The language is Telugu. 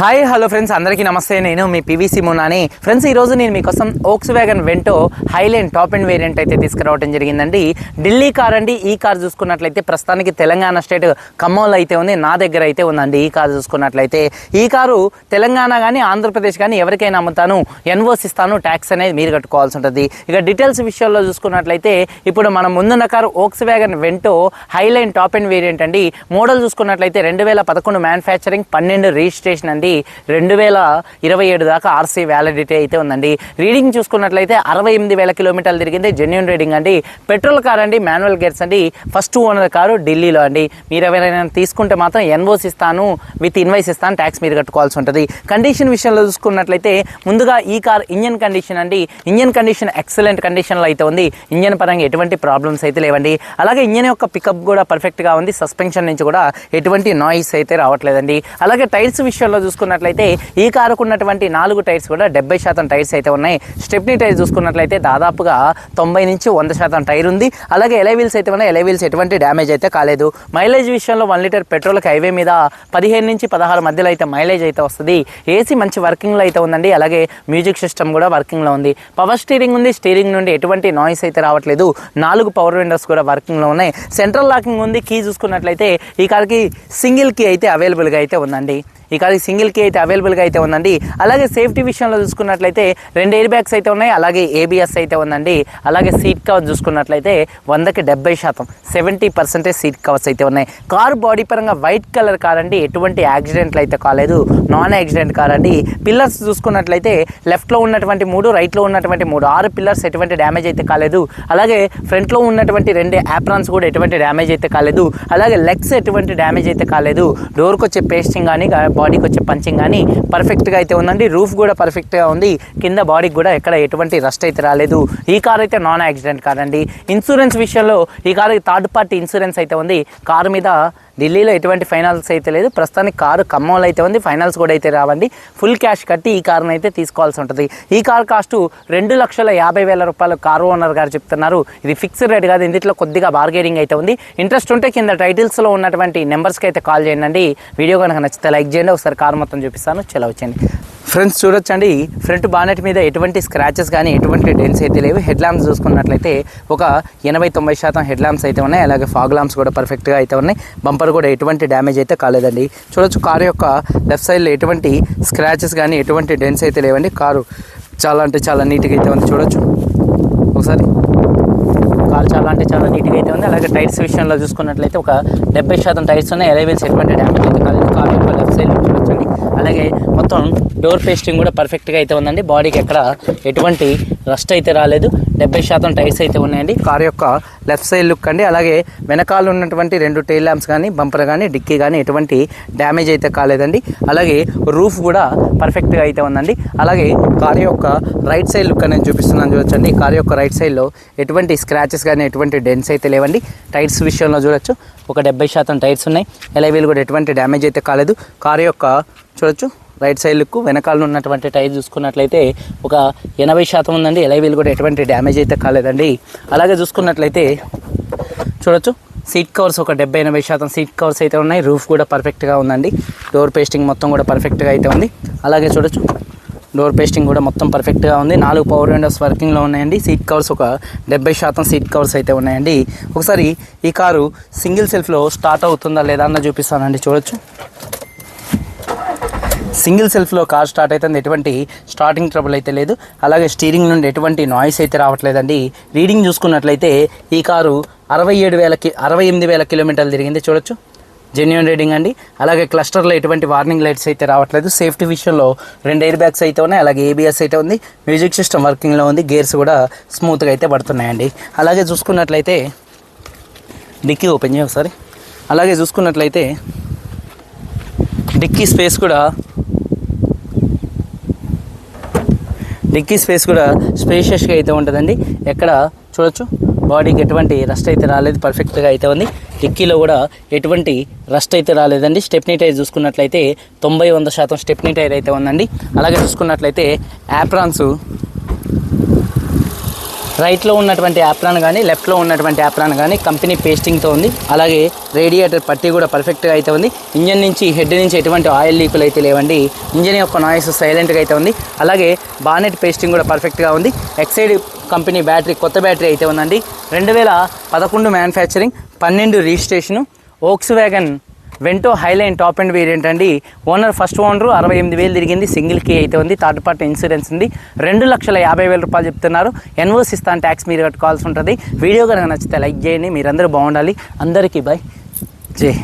హాయ్ హలో ఫ్రెండ్స్ అందరికీ నమస్తే. నేను మీ పీవీసీ మునాని ఫ్రెండ్స్ ఈరోజు నేను మీకోసం Volkswagen Vento Highline top and variant అయితే తీసుకురావడం జరిగిందండి. ఢిల్లీ కార్ అండి. ఈ కార్ చూసుకున్నట్లయితే ప్రస్తుతానికి తెలంగాణ స్టేట్ ఖమ్మంలో అయితే ఉంది. నా దగ్గర అయితే ఉందండి ఈ కార్ చూసుకున్నట్లయితే. ఈ కారు తెలంగాణ కానీ ఆంధ్రప్రదేశ్ కానీ ఎవరికైనా అమ్ముతాను ఎన్వోస్ ఇస్తాను ట్యాక్స్ అనేది మీరు కట్టుకోవాల్సి ఉంటుంది. ఇక డీటెయిల్స్ విషయాల్లో చూసుకున్నట్లయితే ఇప్పుడు మనం ముందున్న car Volkswagen Vento Highline top and variant అండి. మోడల్ చూసుకున్నట్లయితే రెండు వేల పదకొండు మ్యానుఫ్యాక్చరింగ్ పన్నెండు రిజిస్ట్రేషన్ అండి. రెండు వేల ఇరవై ఏడు దాకా ఆర్సీ వ్యాలిడిటీ అయితే ఉందండి. రీడింగ్ చూసుకున్నట్లయితే అరవై ఎనిమిది వేల కిలోమీటర్లు తిరిగింది. జెన్యున్ రీడింగ్ అండి. పెట్రోల్ కార్ అండి మాన్యువల్ గేర్స్ అండి. ఫస్ట్ ఓనర్ కారు ఢిల్లీలో అండి. మీరు ఎవరైనా తీసుకుంటే మాత్రం ఎన్వోస్ ఇస్తాను విత్ ఇన్వైస్ ఇస్తాను ట్యాక్స్ మీరు కట్టుకోవాల్సి ఉంటుంది. కండిషన్ విషయంలో చూసుకున్నట్లయితే ముందుగా ఈ కార్ ఇంజన్ కండిషన్ అండి. ఇంజన్ కండిషన్ ఎక్సలెంట్ కండిషన్లో అయితే ఉంది. ఇంజన్ పరంగా ఎటువంటి ప్రాబ్లమ్స్ అయితే లేవండి. అలాగే ఇంజన్ యొక్క పికప్ కూడా పర్ఫెక్ట్గా ఉంది. సస్పెన్షన్ నుంచి కూడా ఎటువంటి నాయిస్ అయితే రావట్లేదండి. అలాగే టైర్స్ విషయంలో చూసుకున్నట్లయితే ఈ కారుకు ఉన్నటువంటి నాలుగు టైర్స్ కూడా డెబ్బై శాతం టైర్స్ అయితే ఉన్నాయి. స్టెప్నీ టైర్ చూసుకున్నట్లయితే దాదాపుగా తొంభై నుంచి వంద శాతం టైర్ ఉంది. అలాగే ఎలైవీల్స్ అయితే ఉన్నాయి. ఎలైవీల్స్ ఎటువంటి డ్యామేజ్ అయితే కాలేదు. మైలేజ్ విషయంలో వన్ లీటర్ పెట్రోల్కి హైవే మీద పదిహేను నుంచి పదహారు మధ్యలో అయితే మైలేజ్ అయితే వస్తుంది. ఏసీ మంచి వర్కింగ్లో అయితే ఉందండి. అలాగే మ్యూజిక్ సిస్టమ్ కూడా వర్కింగ్లో ఉంది. పవర్ స్టీరింగ్ ఉంది. స్టీరింగ్ నుండి ఎటువంటి నాయిస్ అయితే రావట్లేదు. నాలుగు పవర్ విండోస్ కూడా వర్కింగ్లో ఉన్నాయి. సెంట్రల్ లాకింగ్ ఉంది. కీ చూసుకున్నట్లయితే ఈ కార్కి సింగిల్ కీ అయితే అవైలబుల్గా అయితే ఉందండి. ఈ కార్కి సింగిల్ కీ అయితే అవైలబుల్గా అయితే ఉందండి. అలాగే సేఫ్టీ విషయంలో చూసుకున్నట్లయితే రెండు ఎయిర్ బ్యాగ్స్ అయితే ఉన్నాయి. అలాగే ఏబిఎస్ అయితే ఉందండి. అలాగే సీట్ కవర్ చూసుకున్నట్లయితే వందకి డెబ్బై శాతం సెవెంటీ పర్సెంటేజ్ సీట్ కవర్స్ అయితే ఉన్నాయి. కార్ బాడీ పరంగా వైట్ కలర్ కార్ అండి. ఎటువంటి యాక్సిడెంట్లు అయితే కాలేదు. నాన్ యాక్సిడెంట్ కార్ అండి. పిల్లర్స్ చూసుకున్నట్లయితే లెఫ్ట్లో ఉన్నటువంటి మూడు రైట్లో ఉన్నటువంటి మూడు. ఆరు పిల్లర్స్ ఎటువంటి డ్యామేజ్ అయితే కాలేదు. అలాగే ఫ్రంట్లో ఉన్నటువంటి రెండు యాప్రాన్స్ కూడా ఎటువంటి డ్యామేజ్ అయితే కాలేదు. అలాగే లెగ్స్ ఎటువంటి డ్యామేజ్ అయితే కాలేదు. డోర్కి వచ్చే పేస్టింగ్ కానీ బాడీకి వచ్చే పంచింగ్ కానీ పర్ఫెక్ట్గా అయితే ఉందండి. రూఫ్ కూడా పర్ఫెక్ట్గా ఉంది. కింద బాడీకి కూడా ఎక్కడ ఎటువంటి రస్ట్ అయితే రాలేదు. ఈ కార్ అయితే నాన్ యాక్సిడెంట్ కార్ అండి. ఇన్సూరెన్స్ విషయంలో ఈ కారు థర్డ్ పార్టీ ఇన్సూరెన్స్ అయితే ఉంది. కారు మీద ఢిల్లీలో ఎటువంటి ఫైనాన్స్ అయితే లేదు. ప్రస్తుతానికి కారు ఖమ్మంలో అయితే ఉంది. ఫైనాన్స్ కూడా అయితే రావండి. ఫుల్ క్యాష్ కట్టి ఈ కారును అయితే తీసుకోవాల్సి ఉంటుంది. ఈ కార్ కాస్ట్ రెండు లక్షల యాభై వేల రూపాయలు కారు ఓనర్ గారు చెప్తున్నారు. ఇది ఫిక్స్డ్ రేట్ కాదు. ఇందులో కొద్దిగా బార్గెనింగ్ అయితే ఉంది. ఇంట్రెస్ట్ ఉంటే కింద టైటిల్స్లో ఉన్నటువంటి నెంబర్స్కి అయితే కాల్ చేయండి. వీడియో కనుక నచ్చితే లైక్ చేయండి. ఒకసారి కారు మొత్తం చూపిస్తాను. చలవచ్చండి ఫ్రెండ్స్ చూడొచ్చండి. ఫ్రంట్ బానెట్ మీద ఎటువంటి స్క్రాచెస్ కానీ ఎటువంటి డెన్స్ అయితే లేవు. హెడ్ ల్యాంప్స్ చూసుకున్నట్లయితే ఒక ఎనభై తొంభై శాతం హెడ్ ల్యాంప్స్ అయితే ఉన్నాయి. అలాగే ఫాగ్ ల్యాంప్స్ కూడా పర్ఫెక్ట్గా అయితే ఉన్నాయి. బంపర్ కూడా ఎటువంటి డ్యామేజ్ అయితే కాలేదండి. చూడొచ్చు కారు యొక్క లెఫ్ట్ సైడ్లో ఎటువంటి స్క్రాచెస్ కానీ ఎటువంటి డెన్స్ అయితే లేవండి. కారు చాలా అంటే చాలా నీట్గా అయితే ఉంది. చూడొచ్చు. ఒకసారి. కారు చాలా అంటే చాలా నీట్గా అయితే ఉంది. అలాగే టైర్స్ విషయంలో చూసుకున్నట్లయితే ఒక డెబ్బై శాతం టైర్స్ ఉన్నాయి. ఎలైవెల్స్ ఎటువంటి డ్యామేజ్ అయితే కాలేదు. కారు యొక్క లెఫ్ట్ సైడ్ అలాగే మొత్తం డోర్ పేస్టింగ్ కూడా పర్ఫెక్ట్గా అయితే ఉందండి. బాడీకి ఎక్కడ ఎటువంటి రస్ట్ అయితే రాలేదు. డెబ్బై శాతం టైర్స్ అయితే ఉన్నాయండి. కార్ యొక్క లెఫ్ట్ సైడ్ లుక్ అండి. అలాగే వెనకాల ఉన్నటువంటి రెండు టైల్ ల్యాంప్స్ కానీ బంపర్ కానీ డిక్కీ కానీ ఎటువంటి డ్యామేజ్ అయితే కాలేదండి. అలాగే రూఫ్ కూడా పర్ఫెక్ట్గా అయితే ఉందండి. అలాగే కార్ యొక్క రైట్ సైడ్ లుక్ అనేది చూపిస్తున్నాను చూడొచ్చండి. కార్ యొక్క రైట్ సైడ్లో ఎటువంటి స్క్రాచెస్ కానీ ఎటువంటి డెన్స్ అయితే లేవండి. టైర్స్ విషయంలో చూడొచ్చు. ఒక డెబ్బై శాతం టైర్స్ ఉన్నాయి. ఎలవీలు కూడా ఎటువంటి డ్యామేజ్ అయితే కాలేదు. కార్ యొక్క చూడొచ్చు. రైట్ సైడ్ లుక్ వెనకాల ఉన్నటువంటి టైర్ చూసుకున్నట్లయితే ఒక ఎనభై శాతం ఉందండి. ఎలవీలు కూడా ఎటువంటి డ్యామేజ్ అయితే కాలేదండి. అలాగే చూసుకున్నట్లయితే చూడొచ్చు. సీట్ కవర్స్ ఒక డెబ్బై ఎనభై శాతం సీట్ కవర్స్ అయితే ఉన్నాయి. రూఫ్ కూడా పర్ఫెక్ట్గా ఉందండి. డోర్ పేస్టింగ్ మొత్తం కూడా పర్ఫెక్ట్గా అయితే ఉంది. అలాగే చూడొచ్చు. డోర్ పేస్టింగ్ కూడా మొత్తం పర్ఫెక్ట్గా ఉంది. నాలుగు పవర్ విండోస్ వర్కింగ్లో ఉన్నాయండి. సీట్ కవర్స్ ఒక డెబ్బై శాతం సీట్ కవర్స్ అయితే ఉన్నాయండి. ఒకసారి ఈ కారు సింగిల్ సెల్ఫ్లో స్టార్ట్ అవుతుందా లేదా అన్న చూపిస్తానండి. చూడొచ్చు. సింగిల్ సెల్ఫ్లో కార్ స్టార్ట్ అవుతుంది ఎటువంటి స్టార్టింగ్ ట్రబుల్ అయితే లేదు. అలాగే స్టీరింగ్ నుండి ఎటువంటి నాయిస్ అయితే రావట్లేదండి. రీడింగ్ చూసుకున్నట్లయితే ఈ కారు అరవై ఏడు వేలకి అరవై ఎనిమిది వేల కిలోమీటర్లు తిరిగింది చూడొచ్చు. జెన్యున్ రీడింగ్ అండి. అలాగే క్లస్టర్లో ఎటువంటి వార్నింగ్ లైట్స్ అయితే రావట్లేదు. సేఫ్టీ విషయంలో రెండు ఎయిర్ బ్యాగ్స్ అయితే ఉన్నాయి. అలాగే ఏబిఎస్ అయితే ఉంది. మ్యూజిక్ సిస్టమ్ వర్కింగ్లో ఉంది. గేర్స్ కూడా స్మూత్గా అయితే పడుతున్నాయండి. అలాగే చూసుకున్నట్లయితే డిక్కీ ఓపెన్ చేయ ఒకసారి. అలాగే చూసుకున్నట్లయితే డిక్కీ స్పేస్ కూడా డిక్కీ స్పేస్ కూడా స్పేషియస్గా అయితే ఉంటుందండి. ఎక్కడ చూడొచ్చు? బాడీకి ఎటువంటి రస్ట్ అయితే రాలేదు పర్ఫెక్ట్గా అయితే ఉంది. డిక్కీలో కూడా ఎటువంటి రస్ట్ అయితే రాలేదండి. స్టెప్నీ టైర్ చూసుకున్నట్లయితే తొంభై వంద శాతం స్టెప్నీ టైర్ అయితే ఉందండి. అలాగే చూసుకున్నట్లయితే యాప్రాన్స్ రైట్లో ఉన్నటువంటి యాప్రాన్ కానీ లెఫ్ట్లో ఉన్నటువంటి యాప్రాన్ కానీ కంపెనీ పేస్టింగ్తో ఉంది. అలాగే రేడియేటర్ పట్టి కూడా పర్ఫెక్ట్గా అయితే ఉంది. ఇంజన్ నుంచి హెడ్ నుంచి ఎటువంటి ఆయిల్ లీకులు అయితే లేవండి. ఇంజన్ యొక్క నాయిస్ సైలెంట్గా అయితే ఉంది. అలాగే బానెట్ పేస్టింగ్ కూడా పర్ఫెక్ట్గా ఉంది. ఎక్సైడ్ కంపెనీ బ్యాటరీ కొత్త బ్యాటరీ అయితే ఉందండి. రెండు వేల పదకొండు మ్యానుఫ్యాక్చరింగ్ పన్నెండు registration Volkswagen Vento Highline top and variant అండి ఓనర్ ఫస్ట్ ఓనర్ అరవై ఎనిమిది వేలు తిరిగింది సింగిల్ కీ అయితే ఉంది. థర్డ్ పార్టీ ఇన్సూరెన్స్ ఉంది. రెండు లక్షల యాభై వేల రూపాయలు చెప్తున్నారు. ఎన్ఓసి ఇస్తాను ట్యాక్స్ మీరు కట్టుకోవాల్సి ఉంటుంది. వీడియో కనుక నచ్చితే లైక్ చేయండి. మీరందరూ బాగుండాలి. అందరికీ బాయ్ జై